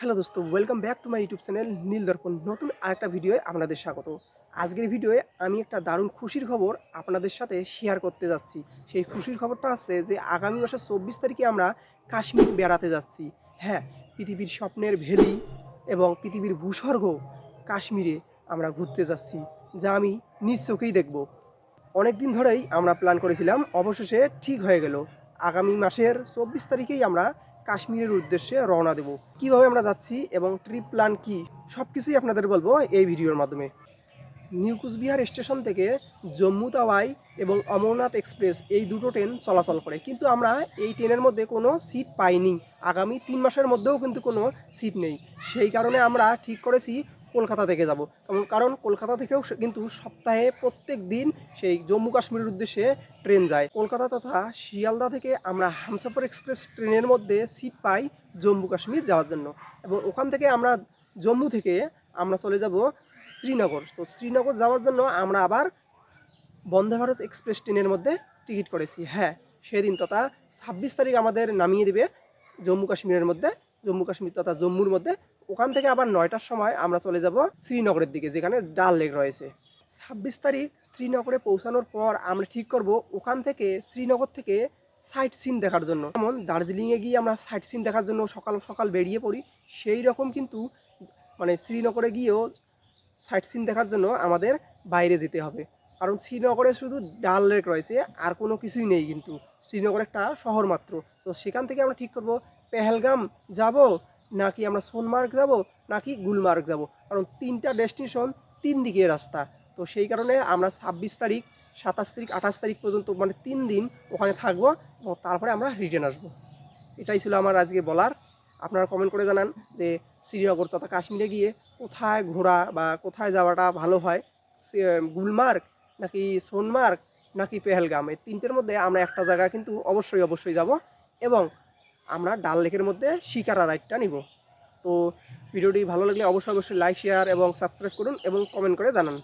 Hello দোস্ত welcome back to my YouTube channel Neel Darpan নতুন আরেকটা ভিডিওয়ে আপনাদের স্বাগত। আজকের ভিডিওয়ে আমি একটা দারুণ খুশির খবর আপনাদের সাথে শেয়ার করতে যাচ্ছি। সেই খুশির খবরটা আছে যে, আগামী মাসের চব্বিশ তারিখে আমরা কাশ্মীর বেড়াতে যাচ্ছি। হ্যাঁ পৃথিবীর স্বপ্নের ভেলি এবং পৃথিবীর ভূস্বর্গ কাশ্মীরে আমরা ঘুরতে যাচ্ছি, যা আমি নিজ চোখেই দেখব। অনেক দিন ধরেই আমরা প্ল্যান করেছিলাম, অবশেষে ঠিক হয়ে গেল। আগামী মাসের চব্বিশ তারিখেই আমরা কাশ্মীরের উদ্দেশ্যে রওনা দেব। কীভাবে আমরা যাচ্ছি এবং ট্রিপ প্ল্যান কি সব কিছুই আপনাদের বলব এই ভিডিওর মাধ্যমে। নিউ কুচবিহার স্টেশন থেকে জম্মু তাওয়াই এবং অমরনাথ এক্সপ্রেস এই দুটো ট্রেন চলাচল করে। কিন্তু আমরা এই ট্রেনের মধ্যে কোনো সিট পাইনি। আগামী তিন মাসের মধ্যেও কিন্তু কোনো সিট নেই। সেই কারণে আমরা ঠিক করেছি কলকাতা থেকে যাব। কারণ কলকাতা থেকেও কিন্তু সপ্তাহে প্রত্যেক দিন সেই জম্মু কাশ্মীরের উদ্দেশ্যে ট্রেন যায়। কলকাতা তথা শিয়ালদা থেকে আমরা হামসাফর এক্সপ্রেস ট্রেনের মধ্যে সিট পাই জম্মু কাশ্মীর যাওয়ার জন্য। এবং ওখান থেকে আমরা জম্মু থেকে আমরা চলে যাব শ্রীনগর। তো শ্রীনগর যাওয়ার জন্য আমরা আবার বন্দে ভারত এক্সপ্রেস ট্রেনের মধ্যে টিকিট করেছি। হ্যাঁ সেদিন তথা ছাব্বিশ তারিখ আমাদের নামিয়ে দেবে জম্মু কাশ্মীরের মধ্যে জম্মু কাশ্মীর তথা জম্মুর মধ্যে। ওখান থেকে আবার নয়টার সময় আমরা চলে যাব শ্রীনগরের দিকে, যেখানে ডাল লেক রয়েছে। ছাব্বিশ তারিখ শ্রীনগরে পৌঁছানোর পর আমরা ঠিক করব ওখান থেকে শ্রীনগর থেকে সাইট সিন দেখার জন্য। যেমন দার্জিলিংয়ে গিয়ে আমরা সাইট সিন দেখার জন্য সকাল সকাল বেরিয়ে পড়ি, সেই রকম কিন্তু মানে শ্রীনগরে গিয়েও সাইট সিন দেখার জন্য আমাদের বাইরে যেতে হবে। কারণ শ্রীনগরে শুধু ডাল লেক রয়েছে, আর কোনো কিছুই নেই কিন্তু। শ্রীনগর একটা শহর মাত্র। তো সেখান থেকে আমরা ঠিক করব, পেহেলগাম যাব, নাকি আমরা সোনমার্গ যাব, নাকি গুলমার্গ যাব? কারণ তিনটা ডেস্টিনেশন তিন দিকে রাস্তা। তো সেই কারণে আমরা ছাব্বিশ তারিখ, সাতাশ তারিখ, আঠাশ তারিখ পর্যন্ত মানে তিন দিন ওখানে থাকব এবং তারপরে আমরা রিটার্ন আসব। এটাই ছিল আমার আজকে বলার। আপনারা কমেন্ট করে জানান যে শ্রীনগর তথা কাশ্মীরে গিয়ে কোথায় ঘোরা বা কোথায় যাওয়াটা ভালো হয়। গুলমার্গ নাকি সোনমার্গ নাকি পেহেলগাম, এই তিনটের মধ্যে আমরা একটা জায়গা কিন্তু অবশ্যই অবশ্যই যাব এবং আমরা ডাল লেকের মধ্যে শিকারা রাইডটা নিব। তো ভিডিওটি ভালো লাগলে অবশ্যই অবশ্যই লাইক শেয়ার এবং সাবস্ক্রাইব করুন এবং কমেন্ট করে জানান।